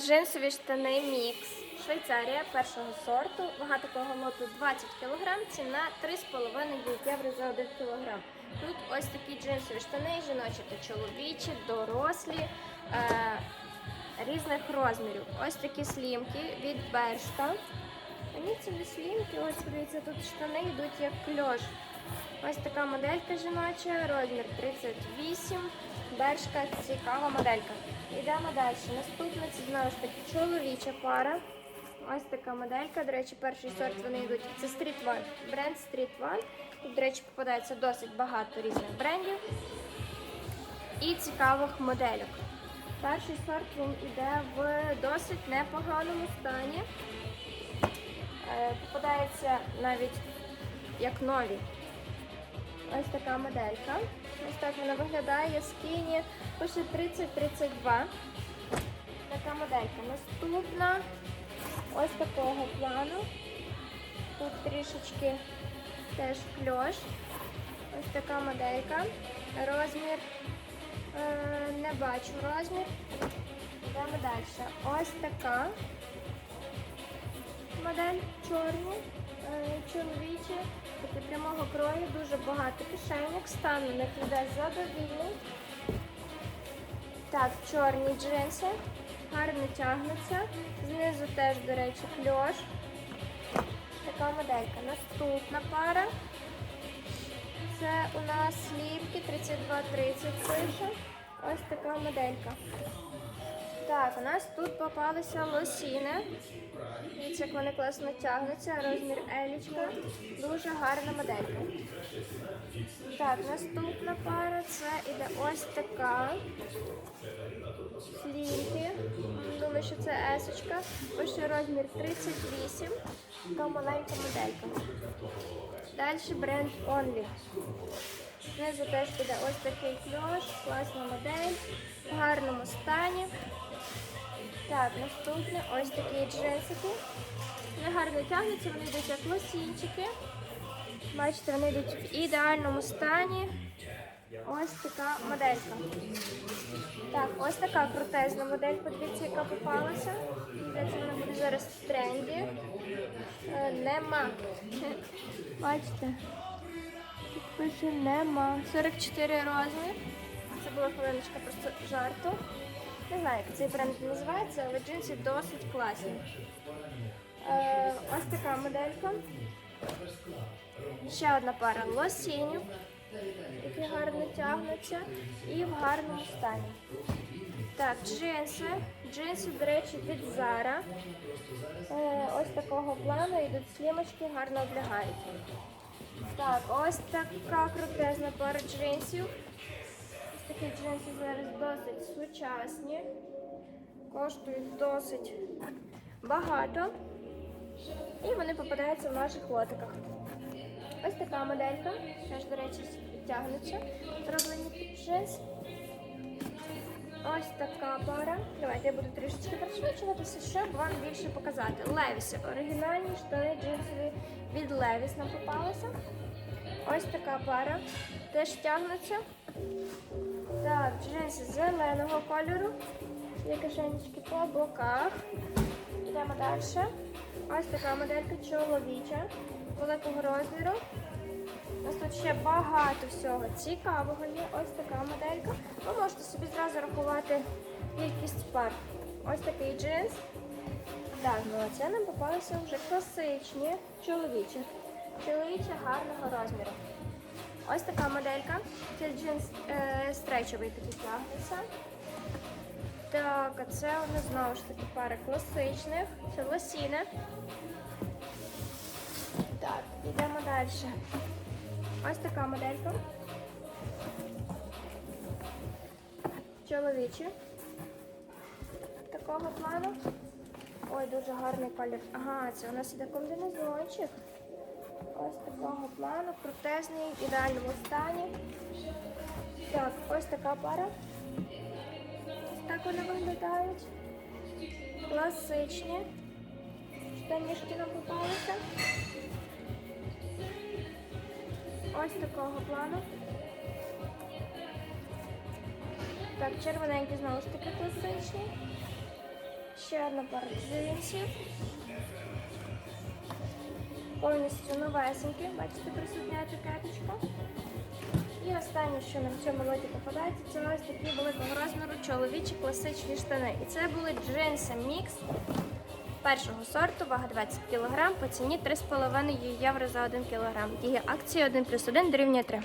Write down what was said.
Джинсові штани мікс. Швейцарія першого сорту. Вага такого лоту 20 кг, ціна 3,5 євро за 1 кг. Тут ось такі джинсові штани, жіночі та чоловічі, дорослі, е, різних розмірів. Ось такі слімки від Бершка. Мені ці слімки, ось подивіться, тут штани йдуть як кльош. Ось така моделька жіноча, розмір 38. Бершка цікава моделька. Йдемо далі. Наступна це знову ж таки чоловіча пара. Ось така моделька. До речі, перший сорт вони йдуть. Це Street One. Бренд Street One. Тут, до речі, попадається досить багато різних брендів і цікавих модельок. Перший сорт він йде в досить непоганому стані. Е, Попадається навіть як нові. Ось така моделька. Ось так вона виглядає скіні пише 30-32. Така моделька. Наступна ось такого плану. Тут трішечки теж кльош. Ось така моделька. Розмір. Е, не бачу розмір. Йдемо далі. Ось така модель чорні, е, чоловічі, такі прямого крою, дуже багато кишеньок, стан у них йде задовільний. Так, чорні джинси, гарно тягнуться. Знизу теж, до речі, кльош. Така моделька. Наступна пара. Це у нас слівки 32-30 пише. Ось така моделька. Так, у нас тут попалися лосіни. Дивіться, як вони класно тягнуться. Розмір елічка. Дуже гарна моделька. Так, наступна пара це іде ось така. Слінки. Думаю, що це есочка. Пише розмір 38. Така маленька моделька. Далі бренд Only. Знизу теж піде ось такий кльош, класна модель, в гарному стані. Так, наступне ось такі джинсики. Вони гарно тягнуться, вони йдуть як лосінчики. Бачите, вони йдуть в ідеальному стані. Ось така моделька. Так, ось така крутезна модель, подивіться, яка попалася. Здається, вона буде зараз в тренді. Е, нема. Бачите? Пише нема. 44 розмір. Це була хвилиночка просто жарту. Не знаю, як цей бренд називається, але джинси досить класні. Е, ось така моделька. Ще одна пара лосінів, які гарно тягнуться і в гарному стані. Так, джинси. Джинси, до речі, від Zara. Е, ось такого плану йдуть слімочки, гарно облягають. Так, ось така крутезна пара джинсів. Ось такі джинси зараз досить сучасні. Коштують досить багато. І вони попадаються в наших лотиках. Ось така моделька. Теж, до речі, тягнеться, Зроблені під джинс. Ось така пара. Давайте я буду трішечки пришвидшуватися, щоб вам більше показати. Левіси. Оригінальні штани джинсові від Левіс нам попалися. Ось така пара. Теж тягнуться. Так, джинси зеленого кольору. Є кишенечки по боках. Йдемо далі. Ось така моделька чоловіча великого розміру. У нас тут ще багато всього цікавого є. Ось така моделька. Ви можете собі зразу рахувати кількість пар. Ось такий джинс. Так, ну а це нам попалися вже класичні чоловічі. Чоловічі гарного розміру. Ось така моделька. Це джинс е, стречовий такий тягнеться. Так, а це у нас знову ж таки пара класичних. Це лосіни. Так, йдемо далі. Ось така моделька. Чоловічі. Такого плану. Ой, дуже гарний колір. Ага, це у нас іде комбінезончик. Ось такого плану, крутезний, в ідеальному стані. Так, ось така пара. Так вони виглядають. Класичні. Штанішки нам попалися. Ось такого плану. Так, червоненькі знову ж таки класичні. ще одна пара джинсів. Повністю новесенькі, бачите, присутня етикеточка. І останнє, що нам в цьому лоті попадається, це ось такі великого розміру чоловічі класичні штани. І це були джинси мікс першого сорту, вага 20 кг, по ціні 3,5 євро за 1 кг. Її акція 1 плюс 1 дорівнює 3.